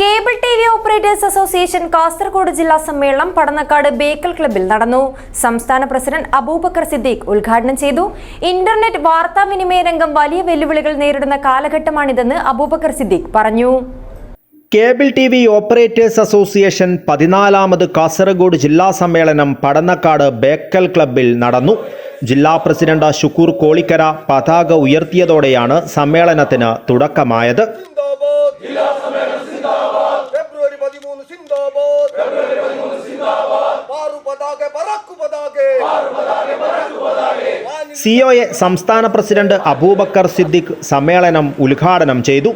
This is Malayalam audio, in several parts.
Cable T V operators association Kasaragod ജില്ലാ സമ്മേളനം പടന്നക്കാട് ബേക്കൽ ക്ലബിൽ നടന്നു. സംസ്ഥാന പ്രസിഡന്റ് അബൂബക്കർ സിദ്ദീഖ് ഉദ്ഘാടനം ചെയ്തു. ഇന്റർനെറ്റ് വാർത്താവിനിമയ രംഗം വലിയ വെല്ലുവിളികൾ നേരിടുന്ന കാലഘട്ടമാണിതെന്ന് അബൂബക്കർ സിദ്ദീഖ് പറഞ്ഞു. Cable T V operators association പതിനാലാമത് Kasaragod ജില്ലാ സമ്മേളനം പടന്നക്കാട് ബേക്കൽ ക്ലബിൽ നടന്നു. ജില്ലാ പ്രസിഡന്റ് ഷുക്കൂർ കോളിക്കര പതാക ഉയർത്തിയതോടെയാണ് സമ്മേളനത്തിന് തുടക്കമായത്. സി ഒ എ സംസ്ഥാന പ്രസിഡന്റ് അബൂബക്കർ സിദ്ദിഖ് സമ്മേളനം ഉദ്ഘാടനം ചെയ്തു.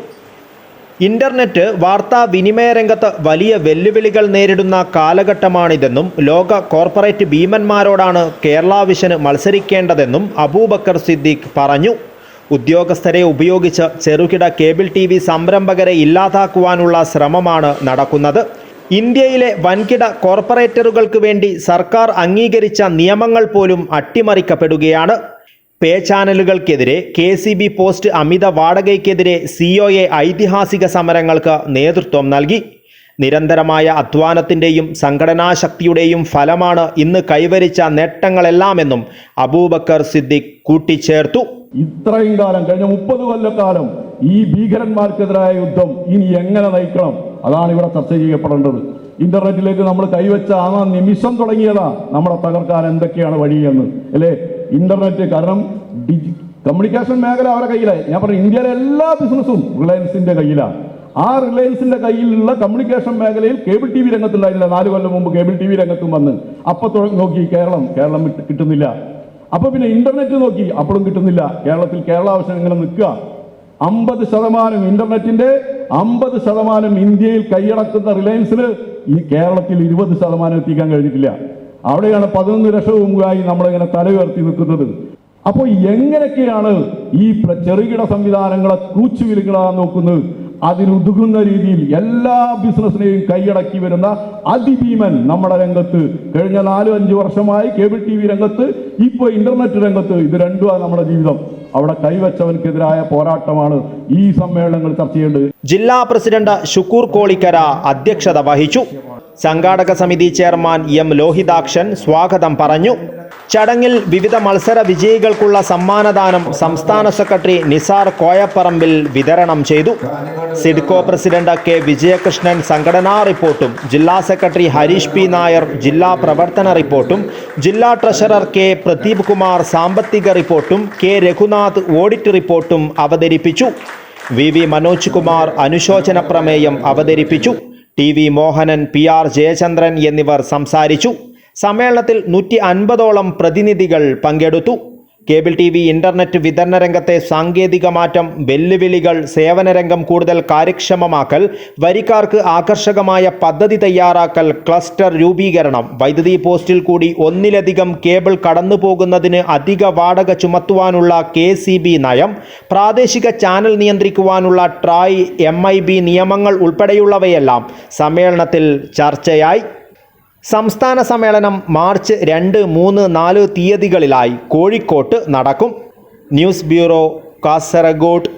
ഇന്റർനെറ്റ് വാർത്താ വിനിമയ രംഗത്ത് വലിയ വെല്ലുവിളികൾ നേരിടുന്ന കാലഘട്ടമാണിതെന്നും ലോക കോർപ്പറേറ്റ് ഭീമന്മാരോടാണ് കേരള വിഷന് മത്സരിക്കേണ്ടതെന്നും അബൂബക്കർ സിദ്ദിഖ് പറഞ്ഞു. ഉദ്യോഗസ്ഥരെ ഉപയോഗിച്ച് ചെറുകിട കേബിൾ ടി വി സംരംഭകരെ ഇല്ലാതാക്കുവാനുള്ള ശ്രമമാണ് നടക്കുന്നത്. ഇന്ത്യയിലെ വൻകിട കോർപ്പറേറ്ററുകൾക്ക് വേണ്ടി സർക്കാർ അംഗീകരിച്ച നിയമങ്ങൾ പോലും അട്ടിമറിക്കപ്പെടുകയാണ്. പേ ചാനലുകൾക്കെതിരെ കെ സി ബി പോസ്റ്റ് അമിത വാടകയ്ക്കെതിരെ സി ഒ എ ഐതിഹാസിക സമരങ്ങൾക്ക് നേതൃത്വം നൽകി. നിരന്തരമായ അധ്വാനത്തിന്റെയും സംഘടനാശക്തിയുടെയും ഫലമാണ് ഇന്ന് കൈവരിച്ച നേട്ടങ്ങളെല്ലാമെന്നും അബൂബക്കർ സിദ്ദിഖ് കൂട്ടിച്ചേർത്തു. ഇത്രയും കാലം കഴിഞ്ഞ മുപ്പത് കൊല്ലക്കാലം ഈ ഭീകരന്മാർക്കെതിരായ യുദ്ധം ഇനി എങ്ങനെ നയിക്കണം? അതാണ് ഇവിടെ ചർച്ച ചെയ്യപ്പെടേണ്ടത് ഇന്റർനെറ്റിലേക്ക് നമ്മൾ കൈവച്ച ആ നിമിഷം തുടങ്ങിയതാ നമ്മുടെ തകർക്കാൻ എന്തൊക്കെയാണ് വഴിയെന്ന്. അല്ലേ? ഇന്റർനെറ്റ് കാരണം ഡിജി കമ്മ്യൂണിക്കേഷൻ മേഖല അവരുടെ കയ്യിലായി ഞാൻ പറഞ്ഞു ഇന്ത്യയിലെ എല്ലാ ബിസിനസ്സും റിലയൻസിന്റെ കയ്യിലാണ് ആ റിലയൻസിന്റെ കയ്യിലുള്ള കമ്മ്യൂണിക്കേഷൻ മേഖലയിൽ കേബിൾ ടി വി രംഗത്തുണ്ടായിരുന്നില്ല. നാല് കൊല്ലം മുമ്പ് കേബിൾ ടി വി രംഗത്തും വന്ന്. അപ്പൊ തുട- നോക്കി കേരളം കേരളം കിട്ടുന്നില്ല. അപ്പൊ പിന്നെ ഇന്റർനെറ്റ് നോക്കി അപ്പോഴും കിട്ടുന്നില്ല. കേരളത്തിൽ കേരള ആവശ്യം ഇങ്ങനെ നിൽക്കുക. അമ്പത് ശതമാനം ഇന്റർനെറ്റിന്റെ അമ്പത് ശതമാനം ഇന്ത്യയിൽ കൈയടക്കുന്ന റിലയൻസിന് ഈ കേരളത്തിൽ ഇരുപത് ശതമാനം എത്തിക്കാൻ കഴിഞ്ഞിട്ടില്ല. അവിടെയാണ് പതിനൊന്ന് ലക്ഷവുമായി നമ്മളിങ്ങനെ തല ഉയർത്തി നിൽക്കുന്നത്. അപ്പോൾ എങ്ങനെയൊക്കെയാണ് ഈ ചെറുകിട സംവിധാനങ്ങളെ കൂച്ചുവിലുകളാ നോക്കുന്നത്? അതിനുതുകുന്ന രീതിയിൽ എല്ലാ ബിസിനസ്സിനെയും കൈയടക്കി വരുന്ന അതിഭീമൻ നമ്മുടെ രംഗത്ത്. കഴിഞ്ഞ നാലും അഞ്ചു വർഷമായി കേബിൾ ടി വി രംഗത്ത് ഇപ്പോൾ ഇന്റർനെറ്റ് രംഗത്ത്. ഇത് രണ്ടുമാണ് നമ്മുടെ ജീവിതം. അവിടെ കൈവച്ചവൻക്കെതിരായ പോരാട്ടമാണ് ഈ സമ്മേളനങ്ങൾ ചർച്ച ചെയ്യേണ്ടത്. ജില്ലാ പ്രസിഡന്റ് ഷുക്കൂർ കോളിക്കര അധ്യക്ഷത വഹിച്ചു. സംഘാടക സമിതി ചെയർമാൻ എം ലോഹിതാക്ഷൻ സ്വാഗതം പറഞ്ഞു. ചടങ്ങിൽ വിവിധ മത്സര വിജയികൾക്കുള്ള സമ്മാനദാനം സംസ്ഥാന സെക്രട്ടറി നിസാർ കോയപ്പറമ്പിൽ വിതരണം ചെയ്തു. സിഡ്കോ പ്രസിഡന്റ് കെ വിജയകൃഷ്ണൻ സംഘടനാ റിപ്പോർട്ടും ജില്ലാ സെക്രട്ടറി ഹരീഷ് പി നായർ ജില്ലാ പ്രവർത്തന റിപ്പോർട്ടും ജില്ലാ ട്രഷറർ കെ പ്രദീപ് കുമാർ സാമ്പത്തിക റിപ്പോർട്ടും കെ രഘുനാഥ് ഓഡിറ്റ് റിപ്പോർട്ടും അവതരിപ്പിച്ചു. വി വി മനോജ് കുമാർ അനുശോചന പ്രമേയം അവതരിപ്പിച്ചു. T V Mohanan P R Jayachandran എന്നിവർ സംസാരിച്ചു. സമ്മേളനത്തിൽ നൂറ്റി അൻപതോളം പ്രതിനിധികൾ പങ്കെടുത്തു. കേബിൾ ടി വി ഇന്റർനെറ്റ് വിതരണ രംഗത്തെ സാങ്കേതിക മാറ്റം വെല്ലുവിളികൾ സേവന രംഗം കൂടുതൽ കാര്യക്ഷമമാക്കൽ വരിക്കാർക്ക് ആകർഷകമായ പദ്ധതി തയ്യാറാക്കൽ ക്ലസ്റ്റർ രൂപീകരണം. വൈദ്യുതി പോസ്റ്റിൽ കൂടി ഒന്നിലധികം കേബിൾ കടന്നുപോകുന്നതിന് അധിക വാടക ചുമത്തുവാനുള്ള കെ നയം പ്രാദേശിക ചാനൽ നിയന്ത്രിക്കുവാനുള്ള ട്രായ് എം നിയമങ്ങൾ ഉൾപ്പെടെയുള്ളവയെല്ലാം സമ്മേളനത്തിൽ ചർച്ചയായി. സംസ്ഥാന സമ്മേളനം മാർച്ച് രണ്ട് മൂന്ന് നാല് തീയതികളിലായി കോഴിക്കോട്ട് നടക്കും. News bureau Kasaragod.